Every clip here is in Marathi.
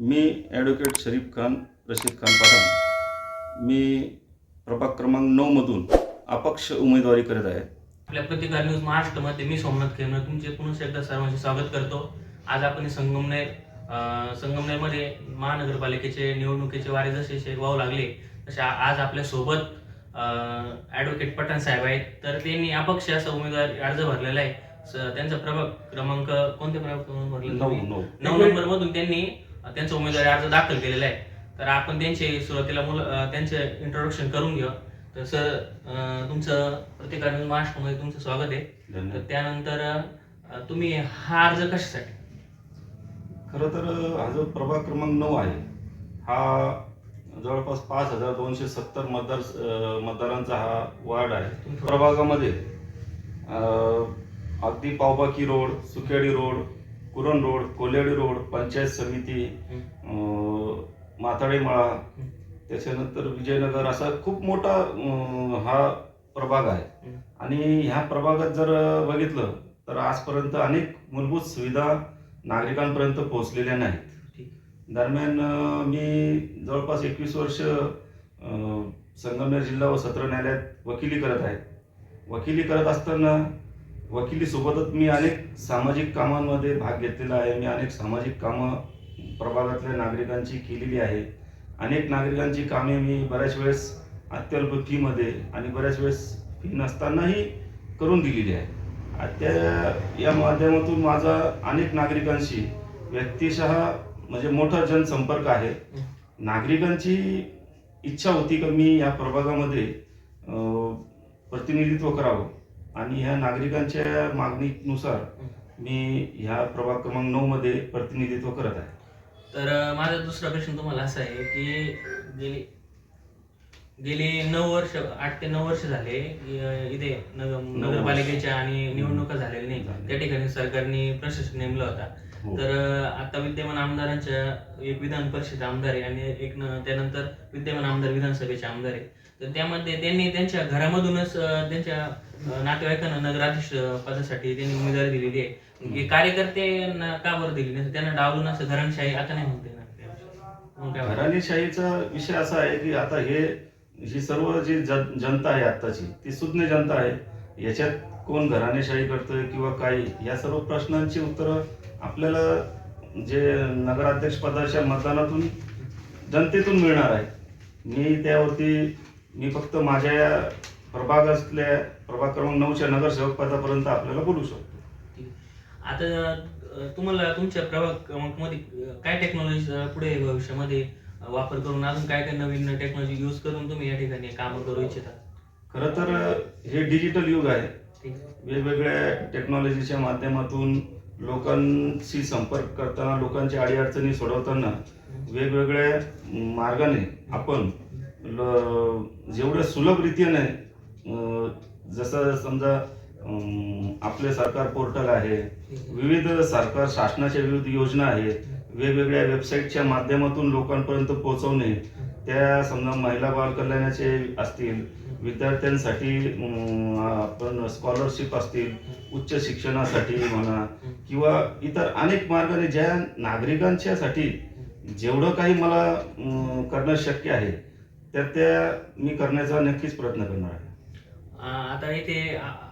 मी ॲडव्होकेट शरीफ खान रशीद खान पठाण मी प्रभाग क्रमांक नऊमधून अपक्ष उमेदवारी करत आहे. आपल्या प्रतिकार न्यूज महाराष्ट्रामध्ये मी सोमनाथ खेमणार तुमचे पुन्हा एकदा सर्वांचे स्वागत करतो. आज आपण संगमनेर संगमनेरमध्ये महानगरपालिकेचे निवडणुकीचे वारे जसे वाहू लागले तसे आज आपल्यासोबत ॲडव्होकेट पठाण साहेब आहेत. तर त्यांनी अपक्ष असा उमेदवार अर्ज भरलेला आहे. त्यांचा प्रभाग क्रमांक कोणते प्रभाग नऊ नंबर मधून त्यांनी त्यांचा उमेदवारी अर्ज दाखल केलेला आहे. तर आपण त्यांचे सुरुवातीला मुलं त्यांचे इंट्रोडक्शन करून घेऊ. तर सर तुमचं प्रतिकार न्यूज महाराष्ट्रामध्ये तुमचं स्वागत आहे. तर त्यानंतर तुम्ही हा अर्ज कशासाठी? खरं तर हा जो प्रभाग क्रमांक नऊ आहे हा जवळपास पाच हजार दोनशे सत्तर मतदार मतदारांचा हा वार्ड आहे. प्रभागामध्ये अगदी Pavbaki road Sukedi road Kuran road Koledi road panchayat समिती मळा त्याच्यानंतर विजयनगर असा खूप मोठा हा प्रभाग आहे. आणि ह्या प्रभागात जर बघितलं तर आजपर्यंत अनेक मूलभूत सुविधा नागरिकांपर्यंत पोहोचलेल्या नाहीत. दरम्यान मी जवळपास एकवीस वर्ष संगमनेर जिल्हा व सत्र न्यायालयात वकिली करत आहे. वकिली करत असताना वकिलीसोबतच मी अनेक सामाजिक कामांमध्ये भाग घेतलेला आहे. मी अनेक सामाजिक कामं प्रभागातल्या नागरिकांची केलेली आहे. अनेक नागरिकांची कामे मी बऱ्याच वेळेस अत्यल्प फीमध्ये आणि बऱ्याच वेळेस फी नसतानाही करून दिलेली आहे. त्या या माध्यमातून माझा अनेक नागरिकांशी व्यक्तिशः म्हणजे मोठा जनसंपर्क आहे. नागरिकांची इच्छा होती की मी या प्रभागामध्ये प्रतिनिधित्व करावं? आणि ह्या नागरिकांच्या मागणीनुसार मी ह्या प्रभाग क्रमांक नऊ मध्ये प्रतिनिधित्व करत आहे. तर अ, माझा दुसरा प्रश्न तुम्हाला असा आहे की गेली गेली नऊ वर्ष आठ ते नऊ वर्ष झाले अ, इथे नगर नगरपालिकेच्या आणि निवडणुका झालेल्या नाही त्या ठिकाणी सरकारने प्रशासक नेमला होता. हो. तर अ, आता विद्यमान आमदारांच्या एक विधान परिषद आमदार आहे आणि एक न- त्यानंतर विद्यमान आमदार विधानसभेचे आमदार आहे. तर त्यामध्ये त्यांनी त्यांच्या घरामधूनच त्यांच्या नातेवाईकांना नगराधीश पदासाठी त्यांनी उमेदवारी दिलेली आहे. की कार्यकर्त्यांना का बरं दिली नाही? त्यांना डावलून असं घराणशाही आता नाही म्हणते ना विषय असा आहे की आता हे ही सर्व जी जन- जनता आहे आत्ताची ती सुज्ञ जनता आहे. याच्यात कोण घराणेशाही करतोय किंवा काही? या सर्व प्रश्नांची उत्तरं आपल्याला जे नगराध्यक्ष पदाच्या मतदानातून जनतेतून मिळणार आहे. मी त्यावरती मी फक्त माझ्या या प्रभागातल्या प्रभाग क्रमांक नऊच्या नगरसेवक पदापर्यंत आपल्याला बोलू शकतो. आता तुम्हाला तुमच्या प्रभाग क्रमांकमध्ये काय टेक्नॉलॉजी पुढे भविष्यामध्ये वापर करून अजून काय काय नवीन टेक्नॉलॉजी यूज करून तुम्ही या ठिकाणी कामं करू इच्छिता खरं तर हे डिजिटल युग आहे. वेगवेगळ्या टेक्नॉलॉजीच्या माध्यमातून लोकांशी संपर्क करताना लोकांच्या अडीअडचणी सोडवताना वेगवेगळ्या मार्गाने आपण जेवढ्या सुलभ रीतीने जसं समजा आपले सरकार पोर्टल आहे विविध सरकार शासनाच्या विविध योजना आहेत वेगवेगळ्या वेबसाईटच्या माध्यमातून लोकांपर्यंत पोहोचवणे त्या समजा महिला बाल कल्याणाचे असतील विद्यार्थ्यांसाठी आपण स्कॉलरशिप असतील उच्च शिक्षणासाठी म्हणा किंवा इतर अनेक मार्गाने ज्या नागरिकांच्यासाठी जेवढं काही मला करणं शक्य आहे तर त्या मी करण्याचा नक्कीच प्रयत्न करणार आहे. आता इथे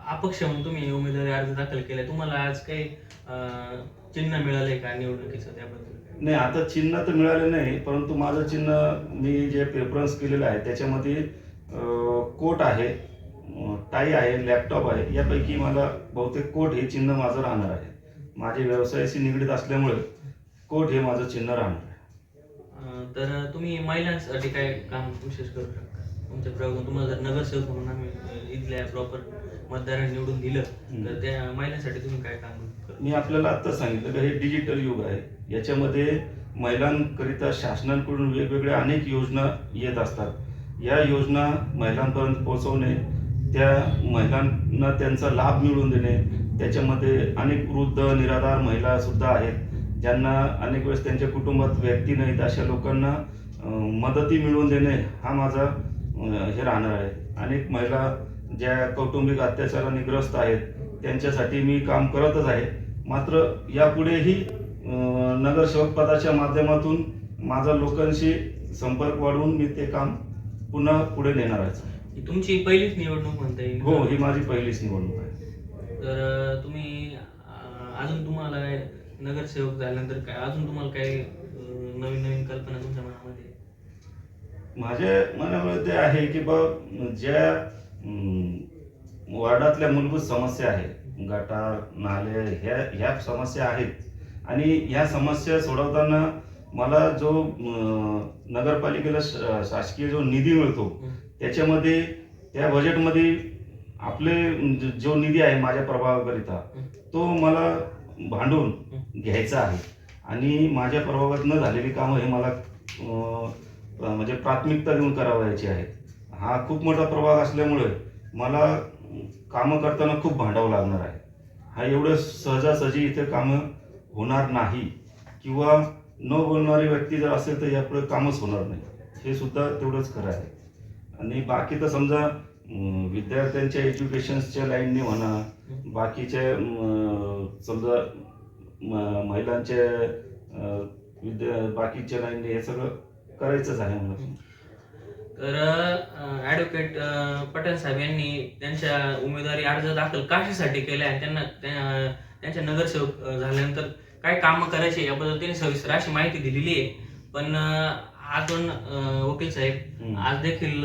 अपक्ष म्हणून तुम्ही उमेदवारी अर्ज दाखल केलाय तुम्हाला आज काही अ, चिन्ह मिळालंय का निवडणुकीचं त्याबद्दल? नाही आता चिन्ह तर मिळाले नाही परंतु माझं चिन्ह मी जे प्रेफरन्स केलेलं आहे त्याच्यामध्ये अं, कोट आहे अं, टाई आहे लॅपटॉप आहे यापैकी मला बहुतेक कोट हे चिन्ह माझं राहणार आहे. माझे व्यवसायाशी निगडीत असल्यामुळे कोट हे माझं चिन्ह राहणार आहे. तर तुम्ही महिलांसाठी काय काम विशेष करू शकता? तुमच्या प्रभागात तुम्हाला जर नगरसेवक म्हणून आम्ही इथल्या प्रॉपर मतदारांनी निवडून दिलं तर त्या महिलांसाठी तुम्ही काय काम करू मी आपल्याला आता सांगितलं की हे डिजिटल युग आहे. याच्यामध्ये महिलांकरिता शासनाकडून वेगवेगळ्या अनेक योजना येत असतात. या योजना महिलांपर्यंत पोहोचवणे त्या महिलांना त्यांचा लाभ मिळवून देणे त्याच्यामध्ये अनेक वृद्ध निराधार महिला सुद्धा आहेत. ज्यांना अनेक वेळेस त्यांच्या कुटुंबात व्यक्ती नाहीत अशा लोकांना मदती मिळवून देणे हा माझा हे राहणार आहे. अनेक महिला ज्या कौटुंबिक अत्याचाराने ग्रस्त आहेत त्यांच्यासाठी मी काम करतच आहे. मात्र यापुढेही नगरसेवक पदाच्या माध्यमातून माझा लोकांशी संपर्क वाढवून मी ते काम पुन्हा पुढे नेणार आहे. तुमची पहिलीच निवडणूक म्हणता येईल हो ही माझी पहिलीच निवडणूक आहे. तर अं, तुम्ही अं, अजून तुम्हाला काय नगरसेवक झाल्यानंतर काय? अजून तुम्हाला काय अं, नवीन नवीन कल्पना तुमच्या मनामध्ये? माझ्या मनामध्ये आहे की बा ज्या अं, वार्डातल्या मूलभूत समस्या आहेत गटार नाले ह्या ह्या समस्या आहेत. आणि ह्या समस्या सोडवताना मला जो अं, नगरपालिकेला श- शासकीय जो निधी मिळतो त्याच्यामध्ये त्या बजेटमध्ये आपले ज- निधी आहे माझ्या प्रभागाकरिता तो मला भांडून घ्यायचं आहे. आणि माझ्या प्रभागात न झालेली कामं हे मला म्हणजे प्राथमिकता देऊन करावयाची आहेत. हा खूप मोठा प्रभाग असल्यामुळे मला कामं करताना खूप भांडावं लागणार आहे. हा एवढं सहजासहजी इथे कामं होणार नाही. किंवा न बोलणारी व्यक्ती जर असेल तर यापुढे कामच होणार नाही. हे सुद्धा तेवढंच खरं आहे. आणि बाकी तर समजा विद्यार्थ्यांच्या एज्युकेशन्सच्या लाईनने म्हणा बाकीच्या समजा म- महिलांच्या अं, विद्या बाकीच्या हे सगळं करायचंच आहे मला तर ॲडव्होकेट पटेल साहेब यांनी त्यांच्या उमेदवारी अर्ज दाखल कशासाठी केला आणि त्यांना त्या- त्यांच्या नगरसेवक झाल्यानंतर काय कामं करायचे याबद्दल त्यांनी सविस्तर अशी माहिती दिलेली आहे पण अजून वकील साहेब. आज देखील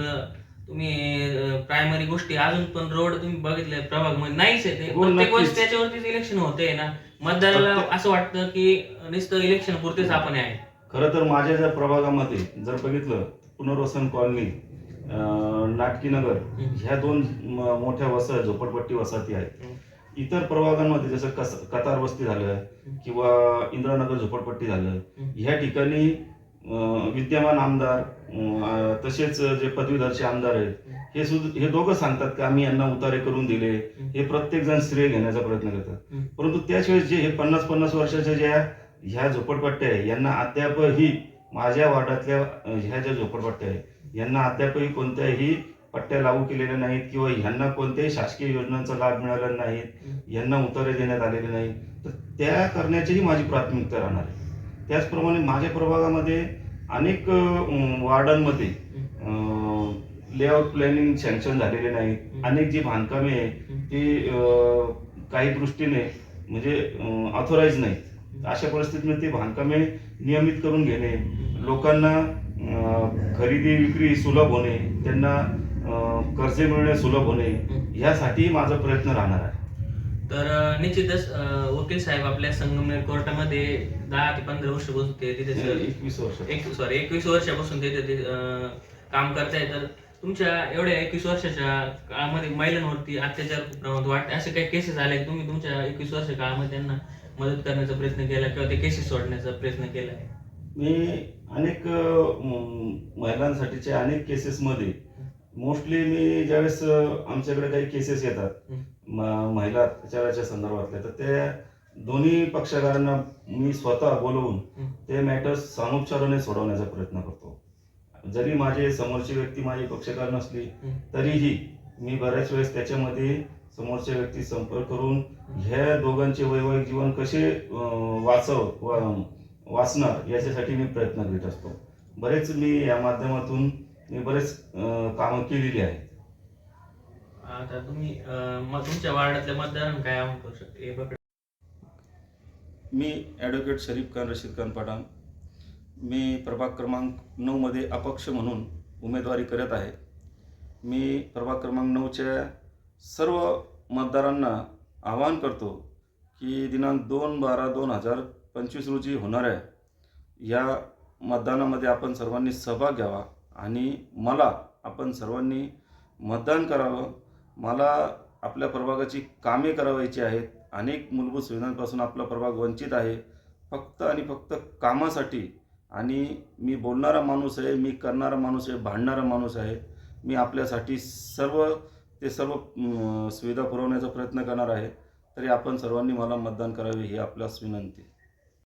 तुम्ही प्रायमरी गोष्टी अजून पण रोड तुम्ही बघितले प्रभागमध्ये नाहीच आहे ते हो, प्रत्येक वर्षी. त्याच्यावरतीच इलेक्शन होते ना मतदाराला असं वाटतं की नुसतं इलेक्शन पुरतेच आपण आहे खरं तर माझ्या ज्या प्रभागामध्ये जर बघितलं पुनर्वसन कॉलनी अं, नाटकी नगर हम्म. ह्या दोन मोठ्या वसाहत झोपडपट्टी वसाहती आहेत. इतर प्रभागांमध्ये जसं कस कतार वस्ती झालं किंवा इंदिरानगर झोपडपट्टी झालं. ह्या ठिकाणी विद्यमान आमदार तसेच जे पदवीधरचे आमदार आहेत हे सुद्धा हे दोघं सांगतात की आम्ही यांना उतारे करून दिले. हे प्रत्येक जण श्रेय घेण्याचा प्रयत्न करतात. परंतु त्याशिवाय जे हे पन्नास पन्नास वर्षाच्या ज्या ह्या झोपडपट्ट्या आहे यांना अद्यापही माझ्या वार्डातल्या ह्या ज्या झोपडपट्ट्या आहेत यांना अद्यापही कोणत्याही पट्ट्या लागू केलेल्या नाहीत किंवा ह्यांना कोणत्याही शासकीय योजनांचा लाभ मिळाला नाहीत यांना उतारे देण्यात आलेले नाही. तर त्या करण्याचीही माझी प्राथमिकता राहणार आहे. त्याचप्रमाणे माझ्या प्रभागामध्ये अनेक वार्डांमध्ये लेआउट प्लॅनिंग सँक्शन झालेले नाहीत अनेक जी बांधकामे आहे ती काही दृष्टीने म्हणजे ऑथोराईज नाही अशा परिस्थितीमध्ये ती बांधकामे नियमित करून घेणे लोकांना खरेदी विक्री सुलभ होणे त्यांना कर्जे मिळणे सुलभ होणे यासाठी माझा प्रयत्न राहणार आहे. तर निश्चितच वकील साहेब आपल्या संगमनेर कोर्टामध्ये दहा ते पंधरा वर्ष बसून ते तिथे एकवीस वर्ष. एक सॉरी एकवीस वर्षापासून ते तिथे काम करताय. तर तुमच्या एवढ्या एकवीस वर्षाच्या काळामध्ये महिलांवरती अत्याचार प्रमाणात वाटते असे काही केसेस आले की? तुम्ही तुमच्या एकवीस वर्ष काळामध्ये त्यांना मदत करण्याचा प्रयत्न केला किंवा ते केसेस सोडण्याचा प्रयत्न केला? मी अनेक महिलांसाठीच्या अनेक केसेसमध्ये मोस्टली मी ज्यावेळेस आमच्याकडे काही केसेस येतात. म- महिला अत्याचाराच्या संदर्भातल्या तर त्या दोन्ही पक्षकारांना मी स्वतः बोलवून. ते मॅटर्स सामोपचाराने सोडवण्याचा प्रयत्न करतो. जरी माझे समोरची व्यक्ती माझी पक्षकार नसली. तरीही मी बऱ्याच वेळेस त्याच्यामध्ये समोरच्या व्यक्ती संपर्क करून ह्या दोघांचे वैवाहिक जीवन कसे वाचव वा- वाचणार याच्यासाठी मी प्रयत्न करीत असतो. बरेच मी या माध्यमातून मी बरेच कामं केलेली आहेत. आता तुम्ही मग तुमच्या वार्डातल्या मतदारांना काय आवाहन करू शकते? हे बघा. मी ॲडव्होकेट शरीफ खान रशीद खान पठाण. मी प्रभाग क्रमांक नऊमध्ये अपक्ष म्हणून उमेदवारी करत आहे. मी प्रभाग क्रमांक नऊच्या सर्व मतदारांना आवाहन करतो की दिनांक दोन बारा दोन हजार पंचवीस रोजी होणाऱ्या या मतदानामध्ये आपण सर्वांनी सहभाग घ्यावा आणि मला आपण सर्वांनी मतदान करावं मला आपल्या प्रभागाची कामे करावायची आहेत. अनेक मूलभूत सुविधांपासून आपला प्रभाग वंचित आहे. फक्त आणि फक्त कामासाठी आणि मी बोलणारा माणूस आहे मी करणारा माणूस आहे भांडणारा माणूस आहे मी आपल्यासाठी सर्व ते सर्व सुविधा पुरवण्याचा प्रयत्न करणार आहे. तरी आपण सर्वांनी मला मतदान करावे ही आपल्यास विनंती